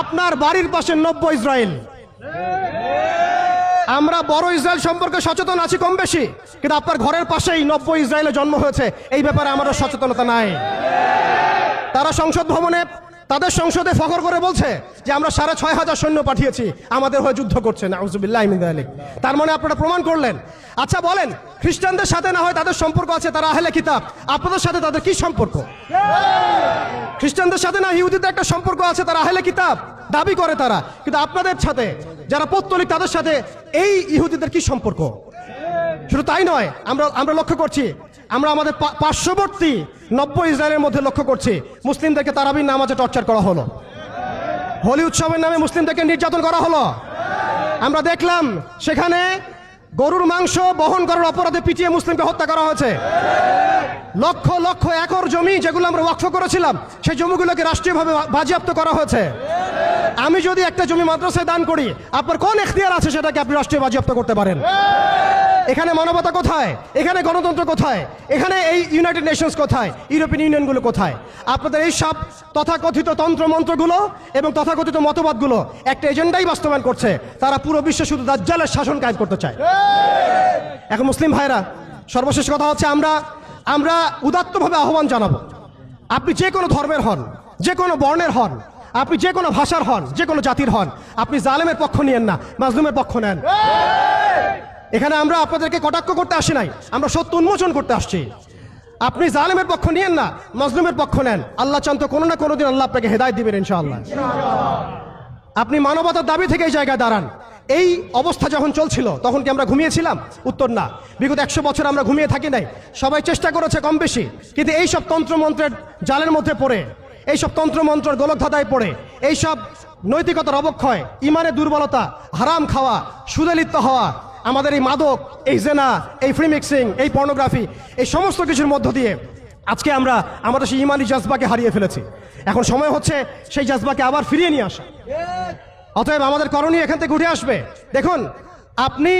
আপনার বাড়ির পাশে নব্য ইসরায়েল। আমরা বড় ইসরায়েল সম্পর্কে সচেতন আছি কম বেশি, কিন্তু আপনার ঘরের পাশেই নব্য ইসরায়েলে জন্ম হয়েছে। এই ব্যাপারে আমাদের সচেতনতা নাই। তারা সংসদ ভবনে তাদের সংসদে ফখর করে বলছে যে আমরা সাড়ে ছয় হাজার সৈন্য পাঠিয়েছি, আমাদের হয়ে যুদ্ধ করছে, নাউজুবিল্লাহ আলিক তার মানে আপনারা প্রমাণ করলেন। আচ্ছা বলেন, খ্রিস্টানদের সাথে না হয় তাদের সম্পর্ক আছে, তারা আহলে কিতাব। আপনাদের সাথে তাদের কি সম্পর্ক? খ্রিস্টানদের সাথে না ইহুদিদের একটা সম্পর্ক আছে, তারা আহলে কিতাব, দাবি করে তারা। কিন্তু আপনাদের সাথে, যারা পত্তলিক, তাদের সাথে এই ইহুদিদের কি সম্পর্ক? শুধু তাই নয়, আমরা আমরা লক্ষ্য করছি, আমরা আমাদের পার্শ্ববর্তী নব্য ইসরায়েলের মধ্যে লক্ষ্য করছি, মুসলিমদেরকে তারাবির নামাজে টর্চার করা হলো। হোলি উৎসবের নামে মুসলিমদেরকে নির্যাতন করা হলো। আমরা দেখলাম, সেখানে গরুর মাংস বহন করার অপরাধে পিটিয়ে মুসলিমকে হত্যা করা হয়েছে। লক্ষ লক্ষ একর জমি যেগুলো আমরা ওয়াকফ করেছিলাম, সেই জমিগুলোকে রাষ্ট্রীয়ভাবে বাজেয়াপ্ত করা হয়েছে। আমি যদি একটা জমি মাদ্রাসায় দান করি, আপনার কোন এখতিয়ার আছে সেটাকে আপনি রাষ্ট্রীয় বাজেয়াপ্ত করতে পারেন? এখানে মানবতা কোথায়? এখানে গণতন্ত্র কোথায়? এখানে এই ইউনাইটেড নেশনস কোথায়? ইউরোপিয়ান ইউনিয়নগুলো কোথায়? আপনাদের এই সব তথাকথিত তন্ত্রমন্ত্রগুলো এবং তথাকথিত মতবাদগুলো একটা এজেন্ডাই বাস্তবায়ন করছে। তারা পুরো বিশ্বে শুধু দাজ্জালের শাসন কায়েম করতে চায়। এখন মুসলিম ভাইরা সর্বশেষ কথা হচ্ছে আমরা আমরা উদাত্তভাবে আহ্বান জানাব। আপনি যে কোনো ধর্মের হন, যে কোনো বর্ণের হন, আপনি যে কোনো ভাষার হন, যে কোনো জাতির হন, আপনি জালেমের পক্ষ নিয়েন না, মাজলুমের পক্ষ নেন। এখানে আমরা আপনাদেরকে কটাক্ষ করতে আসি নাই। আমরা সত্য উন্মোচন করতে আসছি। আপনি জালেমের পক্ষ নিয়েন না, মজলুমের পক্ষ নেন। আল্লাহ চান্ত কোনো না কোনো দিন আল্লাহ আপনাকে হেদায়ত দিবেন ইনশাআল্লাহ। আপনি মানবতার দাবি থেকে এই জায়গায় দাঁড়ান। এই অবস্থা যখন চলছিল, তখন কি আমরা ঘুমিয়েছিলাম? উত্তর না। বিগত একশো বছর আমরা ঘুমিয়ে থাকি নাই। সবাই চেষ্টা করেছে কম বেশি, কিন্তু এই সব তন্ত্রমন্ত্রের জালের মধ্যে পড়ে, এই সব তন্ত্রমন্ত্রের গোলকধাঁধায় পড়ে, এই সব নৈতিকতার অবক্ষয়, ইমানের দুর্বলতা, হারাম খাওয়া, সুদে লিপ্ত হওয়া আমাদের এই মাদক, এই জেনা, এই ফ্রি মিক্সিং এই পর্নোগ্রাফি এই সমস্ত কিছুর মধ্য দিয়ে আজকে আমরা আমাদের সেই ইমানি জাজবাকে হারিয়ে ফেলেছি। এখন সময় হচ্ছে সেই জাজবাকে আবার ফিরিয়ে নিয়ে আসা। অতএব আমাদের করণীয় এখান থেকে উঠে আসবে। দেখুন আপনি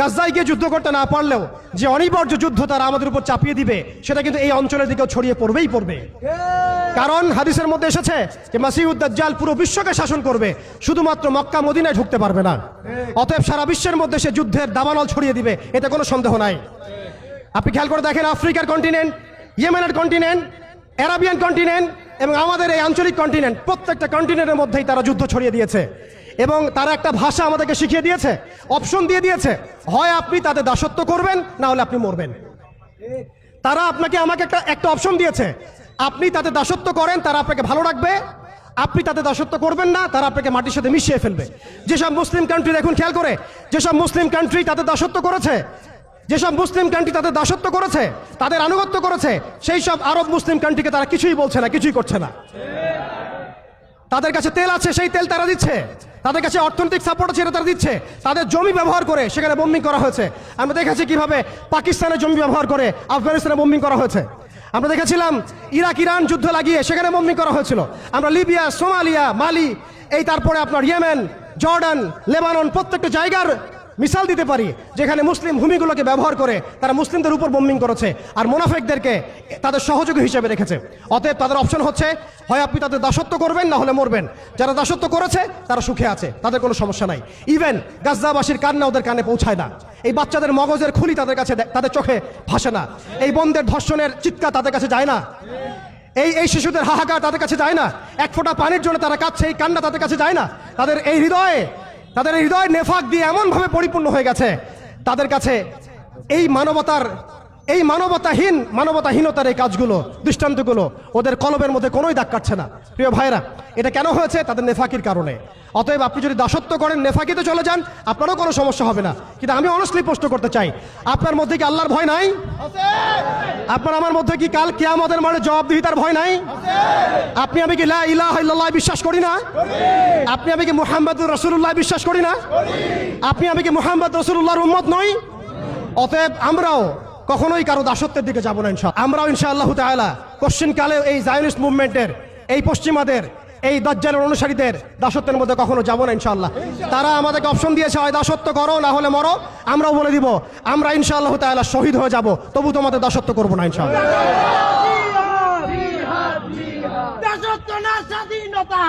গাজ্জায় গিয়ে যুদ্ধ করতে না পারলেও যে অনিবার্য যুদ্ধ তারা আমাদের উপর চাপিয়ে দিবে, সেটা কিন্তু এই অঞ্চলের দিকেও ছড়িয়ে পড়বেই পড়বে। কারণ হাদিসের মধ্যে এসেছে যে মাসিউদ্দাজ্জাল পুরো বিশ্বকে শাসন করবে, শুধুমাত্র মক্কা মদিনায় ঢুকতে পারবে না। অতএব সারা বিশ্বের মধ্যে সে যুদ্ধের দাবানল ছড়িয়ে দিবে, এতে কোনো সন্দেহ নাই। আপনি খেয়াল করে দেখেন আফ্রিকার কন্টিনেন্ট, ইয়েমেনের কন্টিনেন্ট, অ্যারাবিয়ান কন্টিনেন্ট এবং আমাদের এই আঞ্চলিক কন্টিনেন্ট, প্রত্যেকটা কন্টিনেন্টের মধ্যেই তারা যুদ্ধ ছড়িয়ে দিয়েছে। এবং তারা একটা ভাষা আমাদেরকে শিখিয়ে দিয়েছে অপশন দিয়ে দিয়েছে। হয় আপনি তাদের দাসত্ব করবেন, না হলে আপনি মরবেন। তারা আপনাকে আমাকে একটা একটা অপশন দিয়েছে। আপনি তাদের দাসত্ব করেন, তারা আপনাকে ভালো রাখবে। আপনি তাদের দাসত্ব করবেন না, তারা আপনাকে মাটির সাথে মিশিয়ে ফেলবে। যেসব মুসলিম কান্ট্রি দেখুন, খেয়াল করে, যেসব মুসলিম কান্ট্রি তাদের দাসত্ব করেছে, যেসব মুসলিম কান্ট্রি তাদের দাসত্ব করেছে, তাদের আনুগত্য করেছে, সেই সব আরব মুসলিম কান্ট্রিকে তারা কিছুই বলছে না, কিছুই করছে না। তাদের কাছে তেল আছে, সেই তেল তারা দিচ্ছে। তাদের কাছে অর্থনৈতিক সাপোর্ট আছে এটা তারা দিচ্ছে। তাদের জমি ব্যবহার করে সেখানে বোম্বিং করা হয়েছে। আমরা দেখেছি কীভাবে পাকিস্তানের জমি ব্যবহার করে আফগানিস্তানে বোম্বিং করা হয়েছে। আমরা দেখেছিলাম ইরাক, ইরান যুদ্ধ লাগিয়ে সেখানে বোম্বিং করা হয়েছিল। আমরা লিবিয়া, সোমালিয়া, মালি, এই তারপরে আপনার ইয়েমেন, জর্ডান, লেবানন প্রত্যেকটা জায়গার মিসাল দিতে পারি, যেখানে মুসলিম ভূমিগুলোকে ব্যবহার করে তারা মুসলিমদের উপর বোম্বিং করেছে আর মোনাফেকদেরকে তাদের সহযোগী হিসেবে রেখেছে। অতএব তাদের অপশন হচ্ছে, হয় আপনি তাদের দাসত্ব করবেন, না হলে মরবেন। যারা দাসত্ব করেছে, তারা সুখে আছে, তাদের কোনো সমস্যা নাই। ইভেন গাজদাবাসীর কান্না ওদের কানে পৌঁছায় না। এই বাচ্চাদের মগজের খুলি তাদের কাছে তাদের চোখে ভাসে না। এই বন্ধের ধর্ষণের চিৎকার তাদের কাছে যায় না। এই এই শিশুদের হাহাকার তাদের কাছে যায় না। এক ফোঁটা পানির জন্য তারা কাঁদছে, এই কান্না তাদের কাছে যায় না। তাদের এই হৃদয়ে তাদের হৃদয় নেফাক দিয়ে এমনভাবে পরিপূর্ণ হয়ে গেছে। তাদের কাছে এই মানবতার, এই মানবতাহীন, মানবতাহীনতার এই কাজগুলো, দৃষ্টান্তগুলো, ওদের কলবের মধ্যে কোনোই দাগ কাটছে না। প্রিয় ভাইরা এটা কেন হয়েছে? তাদের নেফাকির কারণে। অতএব আপনি যদি দাসত্ব করেন, নেফাকিতে চলে যান, আপনারও কোনো সমস্যা হবে না। কিন্তু আমি অনেস্টলি প্রশ্ন করতে চাই, আপনার মধ্যে কি আল্লাহর ভয় নাই? আপনার আমার মধ্যে কি কাল কেয়ামতের মানে জবাবদিহিতার ভয় নাই? আপনি আমি কি ইল্লাল্লাহ বিশ্বাস করি না? আপনি আমি কি মোহাম্মদ রসুল্লাহ বিশ্বাস করি না? আপনি আমি কি মোহাম্মদ রসুল্লাহর উম্মত নই? অতএব আমরাও কখনোই কারও দাসত্বের দিকে যাব না ইনশাআল্লাহ আমরাও ইনশাআল্লাহ তালা কোশ্চিনকালে এই জায়নিস্ট মুভমেন্টের এই পশ্চিমাদের এই দজ্জালের অনুসারীদের দাসত্বের মধ্যে কখনো যাব না ইনশাল্লাহ তারা আমাদেরকে অপশন দিয়েছে হয় দাসত্ব করো, না হলে মরো। আমরাও বলে দিব, আমরা ইনশাআল্লাহ তাআলা শহীদ হয়ে যাব, তবু তোমাদের দাসত্ব করব না স্বাধীন স্বাধীনতা।